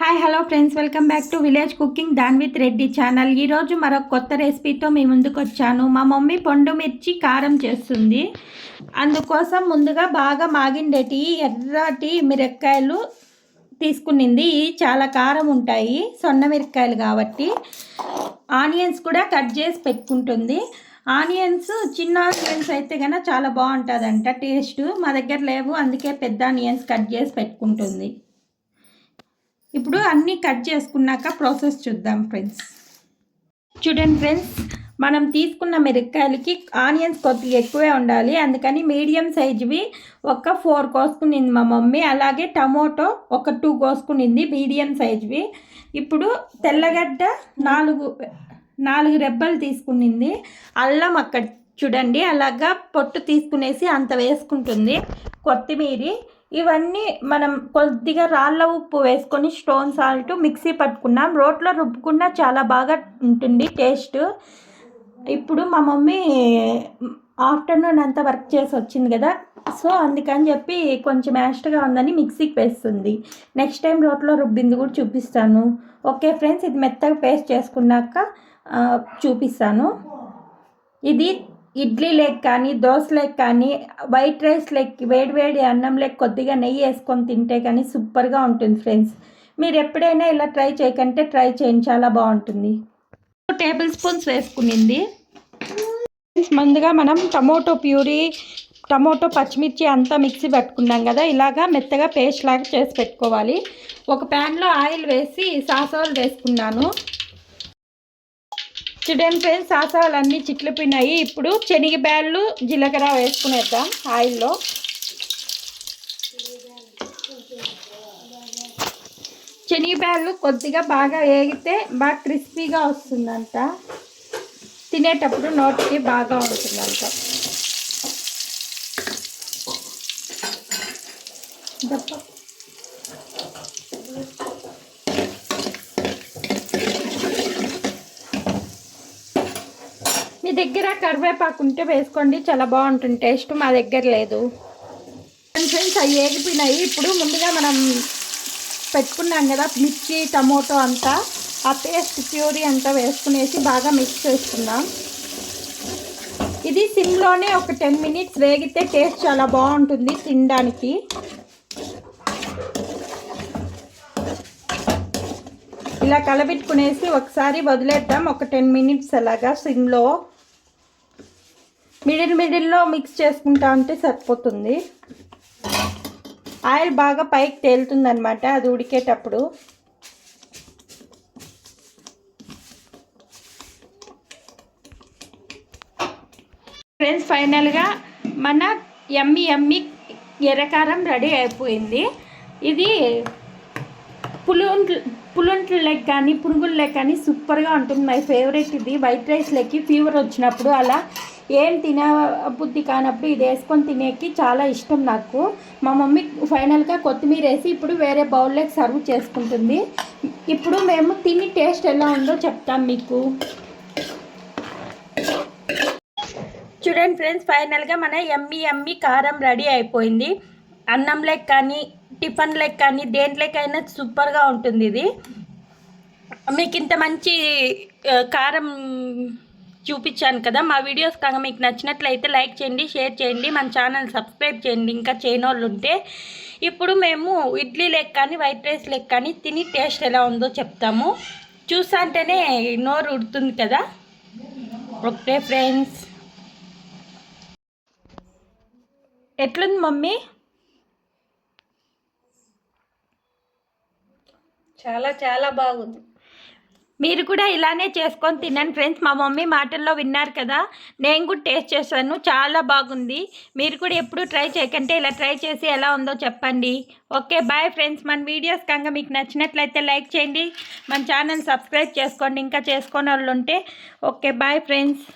Hi hello friends welcome back to village cooking than with Reddy channel ఈరోజు మరొక కొత్త రెసిపీతో మీ ముందుకు వచ్చాను. మా మమ్మీ పండు మిర్చి కారం చేస్తుంది. అందుకోసం ముందుగా బాగా మాగిండేటి ఎర్రటి మిరక్కాయలు తీసుకునింది. ఇవి చాలా కారం ఉంటాయి. సొన్న మిరక్కాయలు కాబట్టి ఆనియన్స్ కూడా కట్ చేసి పెట్టుకుంటుంది. ఆనియన్స్ చిన్న ఆనియన్స్ అయితే కనుక చాలా బాగుంటుందంట. టేస్ట్ మా దగ్గర లేవు. అందుకే పెద్ద ఆనియన్స్ కట్ చేసి పెట్టుకుంటుంది. ఇప్పుడు అన్నీ కట్ చేసుకున్నాక ప్రాసెస్ చూద్దాం ఫ్రెండ్స్. చూడండి ఫ్రెండ్స్ మనం తీసుకున్న మిరపకాయలకి ఆనియన్స్ కొద్దిగా ఎక్కువే ఉండాలి. అందుకని మీడియం సైజువి ఒక ఫోర్ కోసుకునింది మా మమ్మీ. అలాగే టమోటో ఒక టూ కోసుకునింది మీడియం సైజువి. ఇప్పుడు తెల్లగడ్డ నాలుగు నాలుగు రెబ్బలు తీసుకునింది. అల్లం అక్కడ చూడండి అలాగా పొట్టు తీసుకునేసి అంత వేసుకుంటుంది. కొత్తిమీరి ఇవన్నీ మనం కొద్దిగా రాళ్ళ ఉప్పు వేసుకొని స్టోన్ సాల్ట్ మిక్సీ పట్టుకున్నాం. రోట్లో రుబ్బుకున్నా చాలా బాగా ఉంటుంది టేస్ట్. ఇప్పుడు మా మమ్మీ ఆఫ్టర్నూన్ అంతా వర్క్ చేసి వచ్చింది కదా. సో అందుకని చెప్పి కొంచెం యాస్ట్గా ఉందని మిక్సీకి వేస్తుంది. నెక్స్ట్ టైం రోట్లో రుబ్బింది కూడా చూపిస్తాను. ఓకే ఫ్రెండ్స్ ఇది మెత్తగా పేస్ట్ చేసుకున్నాక చూపిస్తాను. ఇది ఇడ్లీ లెగ్ కానీ దోశ లెక్ కానీ వైట్ రైస్ లెక్ వేడి వేడి అన్నం లెగ్ కొద్దిగా నెయ్యి వేసుకొని తింటే కానీ సూపర్గా ఉంటుంది ఫ్రెండ్స్. మీరు ఎప్పుడైనా ఇలా ట్రై చేయకంటే ట్రై చేయండి చాలా బాగుంటుంది. టేబుల్ స్పూన్స్ వేసుకునింది. ముందుగా మనం టమోటో ప్యూరీ టమోటో పచ్చిమిర్చి అంతా మిక్సీ పెట్టుకున్నాం కదా ఇలాగా మెత్తగా పేస్ట్ లాగా చేసి పెట్టుకోవాలి. ఒక ప్యాన్లో ఆయిల్ వేసి సాసోలు వేసుకున్నాను. చూడండి ఫ్రెండ్స్ సాసాలు అన్నీ చిట్లిపోయినాయి. ఇప్పుడు శనగబ్యాళ్ళు జీలకర్ర వేసుకునేద్దాం ఆయిల్లో. శనగబ్యాళ్ళు కొద్దిగా బాగా వేగితే బాగా క్రిస్పీగా వస్తుందంట. తినేటప్పుడు నోటికి బాగా ఉంటుందంట. దగ్గర కరివేపాకు ఉంటే వేసుకోండి. చాలా బాగుంటుంది. టేస్ట్ మా దగ్గర లేదు. ఫ్రెండ్స్ అవి ఏగిపోయినాయి. ఇప్పుడు ముందుగా మనం పెట్టుకున్నాం కదా మిర్చి టమోటో అంతా. ఆ పేస్ట్ ప్యూరీ అంతా వేసుకునేసి బాగా మిక్స్ చేసుకుందాం. ఇది సిమ్లోనే ఒక టెన్ మినిట్స్ వేగితే టేస్ట్ చాలా బాగుంటుంది తినడానికి. ఇలా కలబెట్టుకునేసి ఒకసారి వదిలేద్దాం. ఒక టెన్ మినిట్స్ అలాగా సిమ్లో. మిడిల్ మిడిల్లో మిక్స్ చేసుకుంటా ఉంటే సరిపోతుంది. ఆయిల్ బాగా పైకి తేలుతుందనమాట అది ఉడికేటప్పుడు. ఫ్రెండ్స్ ఫైనల్గా మన ఎమ్మి ఎమ్మి ఎర్రకారం రెడీ అయిపోయింది. ఇది పులుంట్లు పులుంట్ల లెగ్ కానీ పురుగుల లెగ్ కానీ సూపర్గా ఉంటుంది. మై ఫేవరెట్ ఇది. వైట్ రైస్ లెక్కి ఫీవర్ వచ్చినప్పుడు అలా ఏం తిన బుద్ధి కానప్పుడు ఇది వేసుకొని తినేకి చాలా ఇష్టం నాకు. మా మమ్మీ ఫైనల్గా కొత్తిమీర వేసి ఇప్పుడు వేరే బౌల్లోకి సర్వ్ చేసుకుంటుంది. ఇప్పుడు మేము తిని టేస్ట్ ఎలా ఉందో చెప్తాం మీకు. చూడండి ఫ్రెండ్స్ ఫైనల్గా మన ఎమ్మి ఎమ్మి కారం రెడీ అయిపోయింది. అన్నం లెక్ కానీ టిఫన్ లెక్కని కానీ దేంట్లోకైనా సూపర్గా ఉంటుంది ఇది. మీకు ఇంత మంచి కారం చూపించాను కదా మా వీడియోస్ కనుక మీకు నచ్చినట్లయితే లైక్ చేయండి షేర్ చేయండి మన ఛానల్ సబ్స్క్రైబ్ చేయండి ఇంకా చేయని ఉంటే. ఇప్పుడు మేము ఇడ్లీ లెక్క కానీ వైట్ రైస్ లెక్క కానీ తిని టేస్ట్ ఎలా ఉందో చెప్తాము. చూసంటేనే నోరు ఉడుతుంది కదా. Okay friends. ఎట్లుంది మమ్మీ? చాలా చాలా బాగుంది. మీరు కూడా ఇలానే చేసుకొని తినండి ఫ్రెండ్స్. మా మమ్మీ మాటల్లో విన్నారు కదా నేను కూడా టేస్ట్ చేశాను చాలా బాగుంది. మీరు కూడా ఎప్పుడు ట్రై చేయకంటే ఇలా ట్రై చేసి ఎలా ఉందో చెప్పండి. Okay bye friends. మన వీడియోస్ కనుక మీకు నచ్చినట్లయితే లైక్ చేయండి. మన ఛానల్ సబ్స్క్రైబ్ చేసుకోండి ఇంకా చేసుకునే వాళ్ళు ఉంటే. Okay bye friends.